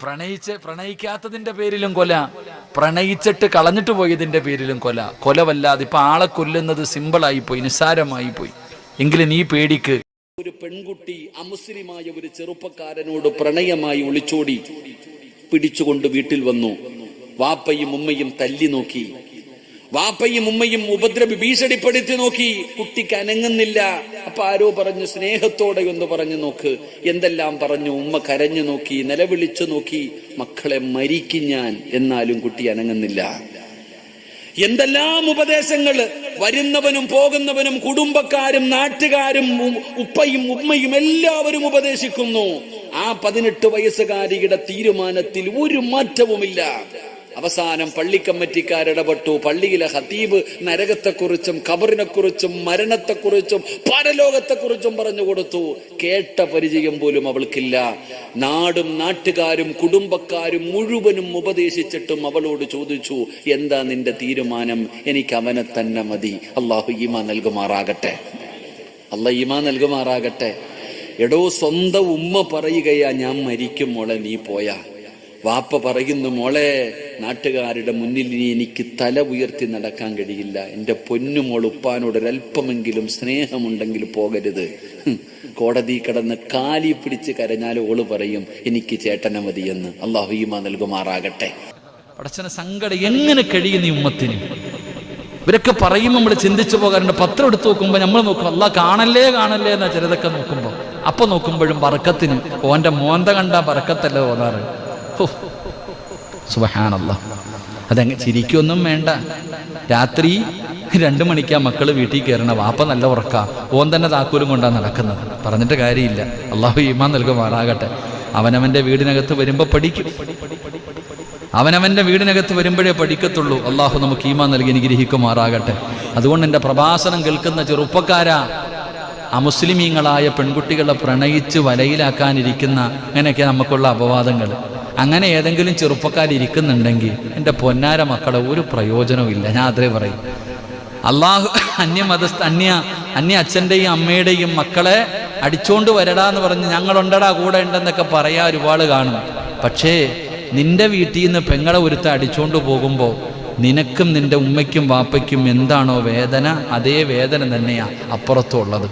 പ്രണയിച്ച് പ്രണയിക്കാത്തതിന്റെ പേരിലും കൊല. പ്രണയിച്ചിട്ട് കളഞ്ഞിട്ട് പോയതിന്റെ പേരിലും കൊല. കൊലവല്ലാതെ ഇപ്പൊ ആളെ കൊല്ലുന്നത് സിമ്പിളായി പോയി നിസ്സാരമായി പോയി. എങ്കിലും നീ പേടിക്ക് ഒരു പെൺകുട്ടി അമുസ്ലിമായ ഒരു ചെറുപ്പക്കാരനോട് പ്രണയമായി ഒളിച്ചോടി പിടിച്ചുകൊണ്ട് വീട്ടിൽ വന്നു. വാപ്പയും ഉമ്മയും തല്ലി നോക്കി. വാപ്പയും ഉമ്മയും ഉപദ്രവി ഭീഷണിപ്പെടുത്തി നോക്കി. കുട്ടിക്ക് അനങ്ങുന്നില്ല. അപ്പൊ ആരോ പറഞ്ഞു സ്നേഹത്തോടെ ഒന്ന് പറഞ്ഞു നോക്ക്. എന്തെല്ലാം പറഞ്ഞു? ഉമ്മ കരഞ്ഞു നോക്കി നിലവിളിച്ചു നോക്കി. മക്കളെ മരിക്കും ഞാൻ. എന്നാലും കുട്ടി അനങ്ങുന്നില്ല. എന്തെല്ലാം ഉപദേശങ്ങൾ? വരുന്നവനും പോകുന്നവനും കുടുംബക്കാരും നാട്ടുകാരും ഉപ്പയും ഉമ്മയും എല്ലാവരും ഉപദേശിക്കുന്നു. ആ പതിനെട്ട് വയസ്സുകാരിയുടെ തീരുമാനത്തിൽ ഒരു മാറ്റവുമില്ല. അവസാനം പള്ളിക്കമ്മറ്റിക്കാരിടപെട്ടു. പള്ളിയിലെ ഹതീബ് നരകത്തെക്കുറിച്ചും ഖബറിനെക്കുറിച്ചും മരണത്തെക്കുറിച്ചും പരലോകത്തെക്കുറിച്ചും പറഞ്ഞു കൊടുത്തു. കേട്ട പരിചയം പോലും അവൾക്കില്ല. നാടും നാട്ടുകാരും കുടുംബക്കാരും മുഴുവനും ഉപദേശിച്ചിട്ടും അവളോട് ചോദിച്ചു എന്താ നിന്റെ തീരുമാനം? എനിക്ക് അവനെ തന്നെ മതി. അള്ളാഹു ഈമ നൽകുമാറാകട്ടെ. അല്ല ഈമ നൽകുമാറാകട്ടെ. എടോ സ്വന്തം ഉമ്മ പറയുകയാ ഞാൻ മരിക്കും മോളെ നീ പോയാ. വാപ്പ പറയുന്നു മോളെ നാട്ടുകാരുടെ മുന്നിൽ ഇനി എനിക്ക് തല ഉയർത്തി നടക്കാൻ കഴിയില്ല. എന്റെ പൊന്നുമോൾ ഉപ്പാനോട് ഒരല്പമെങ്കിലും സ്നേഹമുണ്ടെങ്കിൽ പോകരുത്. കോടതി കടന്ന് കാലി പിടിച്ച് കരഞ്ഞാൽ ഓൾ പറയും എനിക്ക് ചേട്ടന മതിയെന്ന്. അള്ളാഹു നൽകുമാറാകട്ടെ. പടച്ചന സങ്കടം എങ്ങനെ കഴിയുന്ന ഉമ്മത്തിന്? ഇവരൊക്കെ പറയുമ്പോൾ നമ്മൾ ചിന്തിച്ചു പോകാറുണ്ട്. പത്രം എടുത്ത് നോക്കുമ്പോൾ നമ്മൾ നോക്കും അല്ല കാണല്ലേ കാണല്ലേ എന്നാ ചിലതൊക്കെ നോക്കുമ്പോൾ അപ്പൊ നോക്കുമ്പോഴും വറക്കത്തിന് ഓന്റെ മോന്ത കണ്ട ബറക്കത്തല്ല തോന്നാറ്. സുബ്ഹാനല്ല. അതങ്ങ് ചിരിക്കൊന്നും വേണ്ട. രാത്രി രണ്ടു മണിക്കാ മക്കൾ വീട്ടിൽ കയറണ വാപ്പ നല്ല ഉറക്ക. ഓൻ തന്നെ താക്കൂലും കൊണ്ടാണ് നടക്കുന്നത്. പറഞ്ഞിട്ട് കാര്യമില്ല. അള്ളാഹു ഈമാൻ നൽകുമാറാകട്ടെ അവനവന്റെ വീടിനകത്ത് വരുമ്പോൾ പഠിക്കും. അവനവന്റെ വീടിനകത്ത് വരുമ്പോഴേ പഠിക്കത്തുള്ളൂ. അള്ളാഹു നമുക്ക് ഈമാൻ നൽകി അനുഗ്രഹിക്കുമാറാകട്ടെ. അതുകൊണ്ട് എന്റെ പ്രഭാഷണം കേൾക്കുന്ന ചെറുപ്പക്കാരാ അമുസ്ലിമീങ്ങളായ പെൺകുട്ടികളെ പ്രണയിച്ച് വലയിലാക്കാനിരിക്കുന്ന അങ്ങനെയൊക്കെ നമുക്കുള്ള അപവാദങ്ങൾ അങ്ങനെ ഏതെങ്കിലും ചെറുപ്പക്കാരിക്കുന്നുണ്ടെങ്കിൽ എന്റെ പൊന്നാര മക്കളെ ഒരു പ്രയോജനവും ഇല്ല. ഞാൻ അതേ പറയും. അള്ളാഹു അന്യമതസ്ഥ അന്യ അന്യ അച്ഛന്റെയും അമ്മയുടെയും മക്കളെ അടിച്ചോണ്ട് വരടാ എന്ന് പറഞ്ഞ് ഞങ്ങളുണ്ടടാ കൂടെ ഉണ്ടെന്നൊക്കെ പറയാ ഒരുപാട് കാണും. പക്ഷേ നിന്റെ വീട്ടിൽ നിന്ന് പെങ്ങളെ ഒരുത്ത അടിച്ചോണ്ട് പോകുമ്പോൾ നിനക്കും നിന്റെ ഉമ്മയ്ക്കും വാപ്പയ്ക്കും എന്താണോ വേദന അതേ വേദന തന്നെയാണ് അപ്പുറത്തുള്ളത്.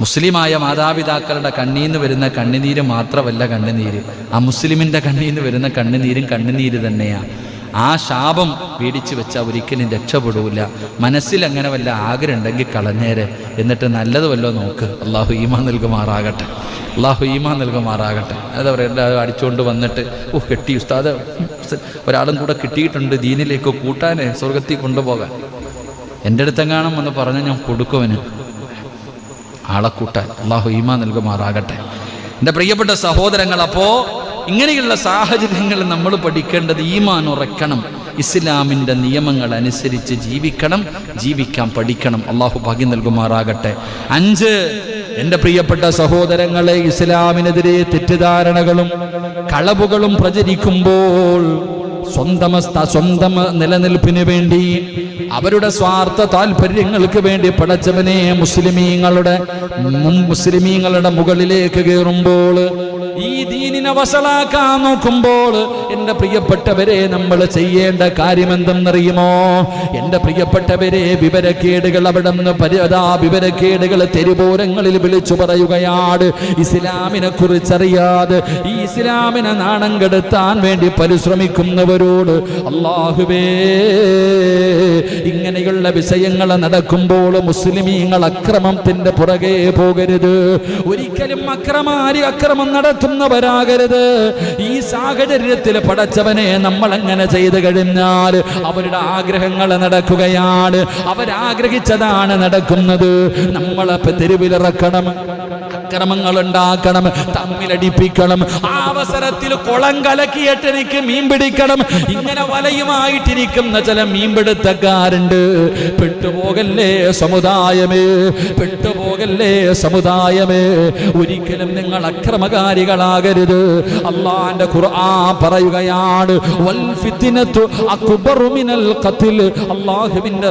മുസ്ലിമായ മാതാപിതാക്കളുടെ കണ്ണീന്ന് വരുന്ന കണ്ണുനീര് മാത്രമല്ല കണ്ണുനീര്. ആ മുസ്ലിമിന്റെ കണ്ണീന്ന് വരുന്ന കണ്ണുനീരും കണ്ണുനീര് തന്നെയാണ് ആ ശാപം പേടിച്ചു വെച്ചാൽ ഒരിക്കലും രക്ഷപ്പെടൂല. മനസ്സിൽ അങ്ങനെ വല്ല ആഗ്രഹം ഉണ്ടെങ്കിൽ കളഞ്ഞേരെ. എന്നിട്ട് നല്ലത് വല്ലോ നോക്ക്. അള്ളാഹു ഈമാൻ നൽകുമാറാകട്ടെ. അള്ളാഹു ഈമാൻ നൽകുമാറാകട്ടെ. അതാ പറയുക അടിച്ചുകൊണ്ട് വന്നിട്ട് ഓ കെട്ടി ഉസ്താദ്. ഒരാളും കൂടെ കിട്ടിയിട്ടുണ്ട് ദീനിലേക്ക് കൂട്ടാനേ സ്വർഗത്തിൽ കൊണ്ടുപോകാൻ. എന്റെ അടുത്തെങ്ങാനും എന്ന് പറഞ്ഞ് ഞാൻ കൊടുക്കുവന് ആളെ അള്ളാഹു ഈമാൻ നൽകുമാറാകട്ടെ. എന്റെ പ്രിയപ്പെട്ട സഹോദരങ്ങൾ അപ്പോ ഇങ്ങനെയുള്ള സാഹചര്യങ്ങൾ നമ്മൾ പഠിക്കേണ്ടത് ഈമാൻ ഉറക്കണം. ഇസ്ലാമിന്റെ നിയമങ്ങൾ അനുസരിച്ച് ജീവിക്കണം ജീവിക്കാൻ പഠിക്കണം. അള്ളാഹു ഭാഗ്യം നൽകുമാറാകട്ടെ. അഞ്ച് എന്റെ പ്രിയപ്പെട്ട സഹോദരങ്ങളെ ഇസ്ലാമിനെതിരെ തെറ്റിദ്ധാരണകളും കളവുകളും പ്രചരിക്കുമ്പോൾ സ്വന്തം സ്ഥ- സ്വന്തം നിലനിൽപ്പിന് വേണ്ടി അവരുടെ സ്വാർത്ഥ താല്പര്യങ്ങൾക്ക് വേണ്ടി പടച്ചവനെ മുസ്ലിമീങ്ങളുടെ മുസ്ലിമീങ്ങളുടെ മുകളിലേക്ക് കയറുമ്പോൾ ഈ ദീനിനെ വഷളാക്കാൻ നോക്കുമ്പോൾ എന്റെ പ്രിയപ്പെട്ടവരെ നമ്മൾ ചെയ്യേണ്ട കാര്യം എന്തെന്നറിയുമോ എന്റെ പ്രിയപ്പെട്ടവരെ വിവരക്കേടുകൾ അവിടെ നിന്ന് പരിതാ വിവരക്കേടുകൾ തെരുപൂരങ്ങളിൽ വിളിച്ചു പറയുകയാണ്. ഇസ്ലാമിനെ കുറിച്ചറിയാതെ ഈ ഇസ്ലാമിനെ നാണം കെടുത്താൻ വേണ്ടി പരിശ്രമിക്കുന്നവരോട് അള്ളാഹുവേ ഇങ്ങനെയുള്ള വിഷയങ്ങൾ നടക്കുമ്പോൾ മുസ്ലിമീങ്ങൾ അക്രമത്തിന്റെ പുറകെ പോകരുത്. ഒരിക്കലും അക്രമാരി അക്രമം നടത്തുന്നവരാകരുത്. ഈ സാഹചര്യത്തിൽ പടച്ചവനെ നമ്മൾ അങ്ങനെ ചെയ്തു കഴിഞ്ഞാൽ അവരുടെ ആഗ്രഹങ്ങൾ നടക്കുകയാണ്. അവരാഗ്രഹിച്ചതാണ് നടക്കുന്നത്. നമ്മളെ തെരുവിലിറക്കണം. അക്രമങ്ങൾ ഉണ്ടാക്കണം തമ്മിലടിപ്പിക്കണം ആ അവസരത്തിൽ കുളം കലക്കിയിട്ട് എനിക്ക് മീൻ പിടിക്കണം ഇങ്ങനെ വലയുമായിട്ടിരിക്കുന്ന ചില മീൻപിടുത്തക്കാരുണ്ട്. പെട്ടുപോകല്ലേ സമുദായമേ പെട്ടുപോകല്ലേ സമുദായമേ ഒരിക്കലും നിങ്ങൾ അക്രമകാരികളാകരുത്. അള്ളാന്റെ ഖുർആൻ പറയുകയാണ് വൽ ഫിത്നത്തു അക്ബറു മിനൽ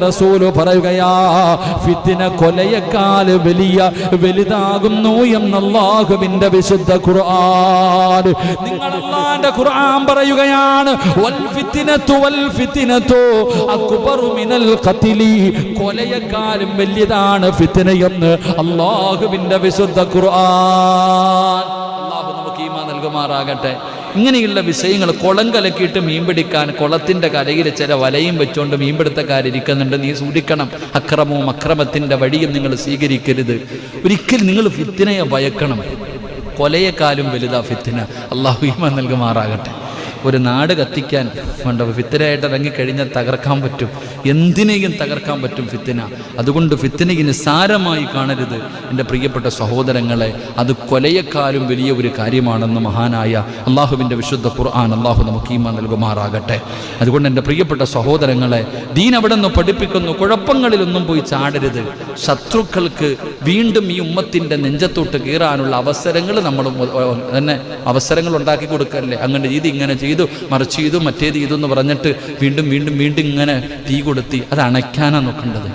റസൂൽ പറയുകയാ ഫിത്ന കൊലയേക്കാൾ വലിയ വലുതാകുന്നു എന്ന അല്ലാഹുവിന്റെ വിശുദ്ധ ഖുർആൻ. നിങ്ങൾ അല്ലാഹുവിന്റെ ഖുർആൻ പറയുകയാണ്. വൽ ഫിത്നതു വൽ ഫിത്നതു അക്ബറു മിനൽ ഖത്ലി കൊലയെക്കാളും വലിയതാണ് ഫിത്നയെന്ന് അള്ളാഹുവിന്റെ വിശുദ്ധ ഖുർആൻ. അള്ളാഹു നമുക്ക് ഈമാൻ നൽകുമാറാകട്ടെ. ഇങ്ങനെയുള്ള വിഷയങ്ങൾ കുളം കലക്കിയിട്ട് മീൻ പിടിക്കാൻ കുളത്തിന്റെ കരയിൽ ചില വലയും വെച്ചുകൊണ്ട് മീൻപിടുത്തക്കാരിരിക്കുന്നുണ്ട് നീ സൂക്ഷിക്കണം. അക്രമവും അക്രമത്തിന്റെ വഴിയും നിങ്ങൾ സ്വീകരിക്കരുത്. ഒരിക്കൽ നിങ്ങൾ ഫിത്തിനയെ ഭയക്കണം. കൊലയെക്കാലും വലുതാ ഫിത്തിന. അള്ളാഹു നൽകുമാറാകട്ടെ. ഒരു നാട് കത്തിക്കാൻ വേണ്ട ഫിത്തനായിട്ട് ഇറങ്ങിക്കഴിഞ്ഞാൽ തകർക്കാൻ പറ്റും. എന്തിനേയും തകർക്കാൻ പറ്റും ഫിത്തിന. അതുകൊണ്ട് ഫിത്തിനയെ നിസ്സാരമായി കാണരുത്. എന്റെ പ്രിയപ്പെട്ട സഹോദരങ്ങളെ അത് കൊലയെക്കാളും വലിയ ഒരു കാര്യമാണെന്ന് മഹാനായ അള്ളാഹുവിന്റെ വിശുദ്ധ ഖുർആൻ അള്ളാഹു നമുക്ക് ഈമ നൽകുമാറാകട്ടെ. അതുകൊണ്ട് എന്റെ പ്രിയപ്പെട്ട സഹോദരങ്ങളെ ദീൻ അവിടെ നിന്ന് പഠിപ്പിക്കുന്നു. കുഴപ്പങ്ങളിലൊന്നും പോയി ചാടരുത്. ശത്രുക്കൾക്ക് വീണ്ടും ഈ ഉമ്മത്തിന്റെ നെഞ്ചത്തോട്ട് കീറാനുള്ള അവസരങ്ങൾ നമ്മൾ തന്നെ അവസരങ്ങൾ ഉണ്ടാക്കി കൊടുക്കല്ലേ? അങ്ങനെ രീതി ഇങ്ങനെ ചെയ്തു മറിച്ച് ചെയ്തു മറ്റേത് ചെയ്തു എന്ന് പറഞ്ഞിട്ട് വീണ്ടും വീണ്ടും വീണ്ടും ഇങ്ങനെ തീ കൊടുത്തി അത് അണയ്ക്കാനാണ് നോക്കേണ്ടത്.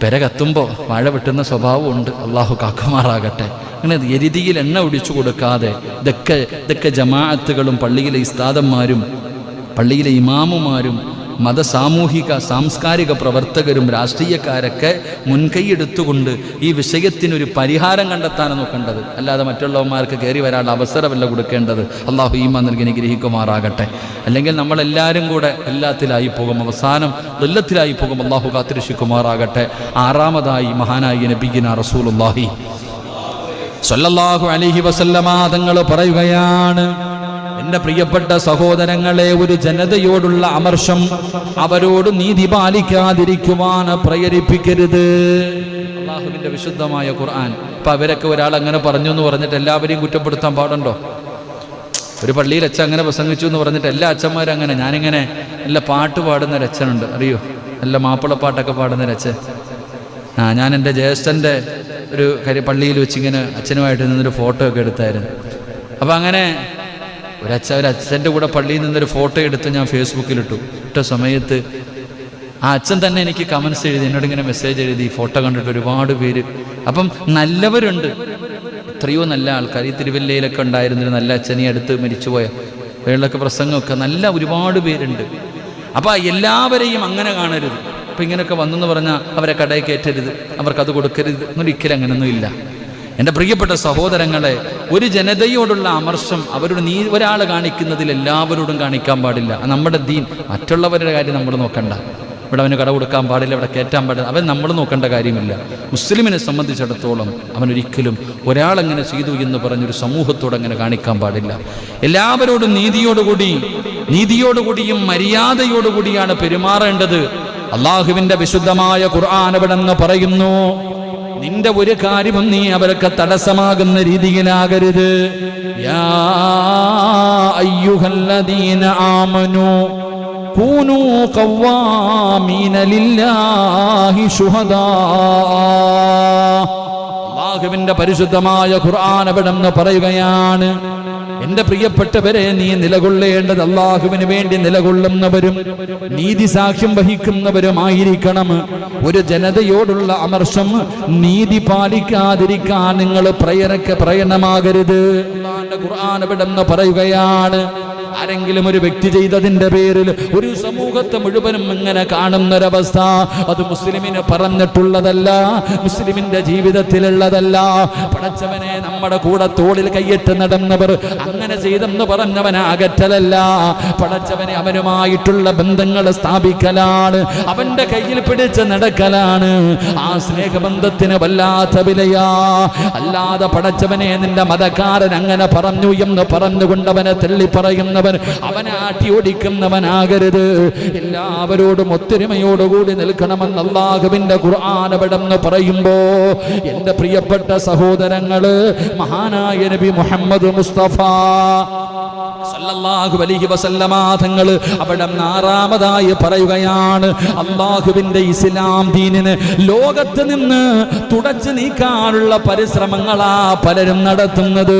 പെര കത്തുമ്പോൾ മഴ വെട്ടുന്ന സ്വഭാവമുണ്ട് അള്ളാഹു കാക്കുമാറാകട്ടെ. അങ്ങനെ എരിതിയിൽ എണ്ണ ഒടിച്ചു കൊടുക്കാതെ ഇതൊക്കെ ഇതൊക്കെ ജമാഅത്തുകളും പള്ളിയിലെ ഇസ്താദന്മാരും പള്ളിയിലെ ഇമാമുമാരും മത സാമൂഹിക സാംസ്കാരിക പ്രവർത്തകരും രാഷ്ട്രീയക്കാരൊക്കെ മുൻകൈയെടുത്തുകൊണ്ട് ഈ വിഷയത്തിനൊരു പരിഹാരം കണ്ടെത്താനാണ് നോക്കേണ്ടത്. അല്ലാതെ മറ്റുള്ളവന്മാർക്ക് കയറി വരാനുള്ള അവസരമല്ല കൊടുക്കേണ്ടത്. അള്ളാഹു ഈമാ നൽകി അനുഗ്രഹിക്കുമാറാകട്ടെ. അല്ലെങ്കിൽ നമ്മളെല്ലാവരും കൂടെ എല്ലാത്തിലായി പോകും. അവസാനം ദുല്ലത്തിലായി പോകും. അള്ളാഹു കാത്തിരക്ഷിക്കുമാറാകട്ടെ. ആറാമതായി മഹാനായി നബിഗിന റസൂലുല്ലാഹി സല്ലല്ലാഹു അലൈഹി വസല്ലമ തങ്ങൾ പറയുകയാണ് എന്റെ പ്രിയപ്പെട്ട സഹോദരങ്ങളെ ഒരു ജനതയോടുള്ള അമർഷം. അവരോട് നീതി പാലിക്കാതിരിക്കുവാൻ പ്രേരിപ്പിക്കരുത്. അള്ളാഹുവിന്റെ വിശുദ്ധമായ ഖുർആൻ. ഇപ്പൊ അവരൊക്കെ ഒരാൾ അങ്ങനെ പറഞ്ഞു എന്ന് പറഞ്ഞിട്ട് എല്ലാവരെയും കുറ്റപ്പെടുത്താൻ പാടുണ്ടോ? ഒരു പള്ളിയിൽ അച്ഛൻ അങ്ങനെ പ്രസംഗിച്ചു എന്ന് പറഞ്ഞിട്ട് എല്ലാ അച്ഛന്മാരും അങ്ങനെ. ഞാനിങ്ങനെ നല്ല പാട്ട് പാടുന്ന ഒരു അച്ഛനുണ്ട്. അറിയോ? നല്ല മാപ്പിളപ്പാട്ടൊക്കെ പാടുന്ന ഒരു അച്ഛൻ. ആ ഞാൻ എന്റെ ജ്യേഷ്ഠന്റെ ഒരു പള്ളിയിൽ വെച്ചിങ്ങനെ അച്ഛനുമായിട്ട് നിന്നൊരു ഫോട്ടോ ഒക്കെ എടുത്തായിരുന്നു. അപ്പം അങ്ങനെ ഒരു അച്ഛൻ ഒരു അച്ഛന്റെ കൂടെ പള്ളിയിൽ നിന്നൊരു ഫോട്ടോ എടുത്ത് ഞാൻ ഫേസ്ബുക്കിലിട്ടു. ഇട്ട സമയത്ത് ആ അച്ഛൻ തന്നെ എനിക്ക് കമൻസ് എഴുതി എന്നോട് ഇങ്ങനെ മെസ്സേജ് എഴുതി ഫോട്ടോ കണ്ടിട്ട് ഒരുപാട് പേര്. അപ്പം നല്ലവരുണ്ട്. എത്രയോ നല്ല ആൾക്കാർ ഈ തിരുവല്ലയിലൊക്കെ ഉണ്ടായിരുന്നൊരു നല്ല അച്ഛനെ അടുത്ത് മരിച്ചുപോയ വേളൊക്കെ പ്രസംഗമൊക്കെ നല്ല ഒരുപാട് പേരുണ്ട്. അപ്പോൾ എല്ലാവരെയും അങ്ങനെ കാണരുത്. അപ്പം ഇങ്ങനെയൊക്കെ വന്നെന്ന് പറഞ്ഞാൽ അവരെ കടയിൽ കയറ്റരുത്. അവർക്കത് കൊടുക്കരുത്. എന്നൊരിക്കലും അങ്ങനെയൊന്നും ഇല്ല. എന്റെ പ്രിയപ്പെട്ട സഹോദരങ്ങളെ ഒരു ജനതയോടുള്ള അമർഷം അവരോട് നീ ഒരാൾ കാണിക്കുന്നതിൽ എല്ലാവരോടും കാണിക്കാൻ പാടില്ല. നമ്മുടെ ദീൻ മറ്റുള്ളവരുടെ കാര്യം നമ്മൾ നോക്കണ്ട. ഇവിടെ അവന് കട കൊടുക്കാൻ പാടില്ല ഇവിടെ കയറ്റാൻ പാടില്ല. അവൻ നമ്മൾ നോക്കേണ്ട കാര്യമില്ല. മുസ്ലിമിനെ സംബന്ധിച്ചിടത്തോളം അവൻ ഒരിക്കലും ഒരാളെങ്ങനെ ചെയ്തു എന്ന് പറഞ്ഞൊരു സമൂഹത്തോട് അങ്ങനെ കാണിക്കാൻ പാടില്ല. എല്ലാവരോടും നീതിയോടുകൂടി നീതിയോടുകൂടിയും മര്യാദയോടുകൂടിയാണ് പെരുമാറേണ്ടത്. അള്ളാഹുവിന്റെ വിശുദ്ധമായ ഖുർആൻ അവിടെ പറയുന്നു നിന്റെ ഒരു കാര്യവും നീ അവർക്ക് തടസ്സമാകുന്ന രീതിയിലാകരുത്. യാ അയ്യുഹല്ലദീന ആമനു പരിശുദ്ധമായ ഖുർആൻ അവിടെ നിന്ന് പറയുകയാണ്. എന്റെ പ്രിയപ്പെട്ടവരെ നീ നിലകൊള്ളേണ്ടത് അള്ളാഹുവിന് വേണ്ടി നിലകൊള്ളുന്നവരും നീതി സാക്ഷ്യം വഹിക്കുന്നവരുമായിരിക്കണം. ഒരു ജനതയോടുള്ള അമർഷം നീതി പാലിക്കാതിരിക്കാൻ നിങ്ങൾ പ്രയണക്ക് പ്രയണമാകരുത് ഖുർആൻ പറയുകയാണ് ആരെങ്കിലും ഒരു വ്യക്തി ചെയ്തതിന്റെ പേരിൽ ഒരു സമൂഹത്തെ മുഴുവനും ഇങ്ങനെ കാണുന്നൊരവസ്ഥ അത് മുസ്ലിമിന് പറഞ്ഞിട്ടുള്ളതല്ല മുസ്ലിമിന്റെ ജീവിതത്തിലുള്ളതല്ല. പടച്ചവനെ നമ്മുടെ കൂടെ തോളിൽ കൈയിട്ട് നടന്നവർ അങ്ങനെ ചെയ്തെന്ന് പറഞ്ഞവനെ അകറ്റലല്ല. പടച്ചവനെ അവനുമായിട്ടുള്ള ബന്ധങ്ങൾ സ്ഥാപിക്കലാണ് അവന്റെ കയ്യിൽ പിടിച്ച് നടക്കലാണ്. ആ സ്നേഹബന്ധത്തിന് വല്ലാത്ത വിലയാ. അല്ലാതെ പടച്ചവനെ നിന്റെ മതക്കാരൻ അങ്ങനെ പറഞ്ഞു എന്ന് പറഞ്ഞുകൊണ്ടവനെ തള്ളി പറയുന്നവൻ അവനെ ആട്ടി ഓടിക്കുന്നവനാകരുത് എല്ലാവരോടും ഒത്തൊരുമയോടുകൂടി നിൽക്കണമെന്ന് അള്ളാഹുവിന്റെ ഖുർആാനപടം പറയുമ്പോ എന്റെ പ്രിയപ്പെട്ട സഹോദരങ്ങൾ മഹാനായ നബി മുഹമ്മദ് മുസ്തഫ സല്ലല്ലാഹു അലൈഹി വസല്ലമ തങ്ങൾ അവിടെ ആറാമതായി പറയുകയാണ് അള്ളാഹുവിന്റെ ഇസ്ലാം ദീനിന് ലോകത്ത് നിന്ന് തുടച്ചു നീക്കാനുള്ള പരിശ്രമങ്ങളാ പലരും നടത്തുന്നത്.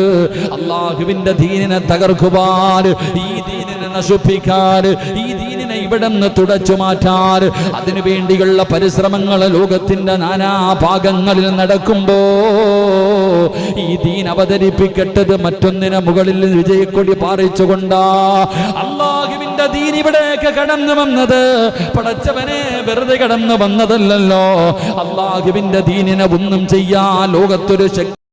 അള്ളാഹുവിന്റെ ദീനിനെ തകർക്കുവാൻ ഈ ദീനിനെ നശിപ്പിക്കാൻ ഈ ദീനിനെ ഇവിടെ നിന്ന് തുടച്ചു മാറ്റാൻ അതിനു വേണ്ടിയുള്ള പരിശ്രമങ്ങൾ ലോകത്തിന്റെ നാനാ ഭാഗങ്ങളിൽ നടക്കുമ്പോ ഈ ദീൻ അവതരിപ്പിക്കട്ടത് മറ്റൊന്നിന് മുകളിൽ വിജയക്കൊടി പാറിച്ചുകൊണ്ടാ. അള്ളാഹുവിന്റെ ദീൻ ഇവിടെയൊക്കെ കടന്നു വന്നത്. പടച്ചവനെ വെറുതെ കടന്നു വന്നതല്ലല്ലോ. അള്ളാഹുവിന്റെ ദീനിനെ ഒന്നും ചെയ്യാ. ലോകത്തൊരു ശക്തി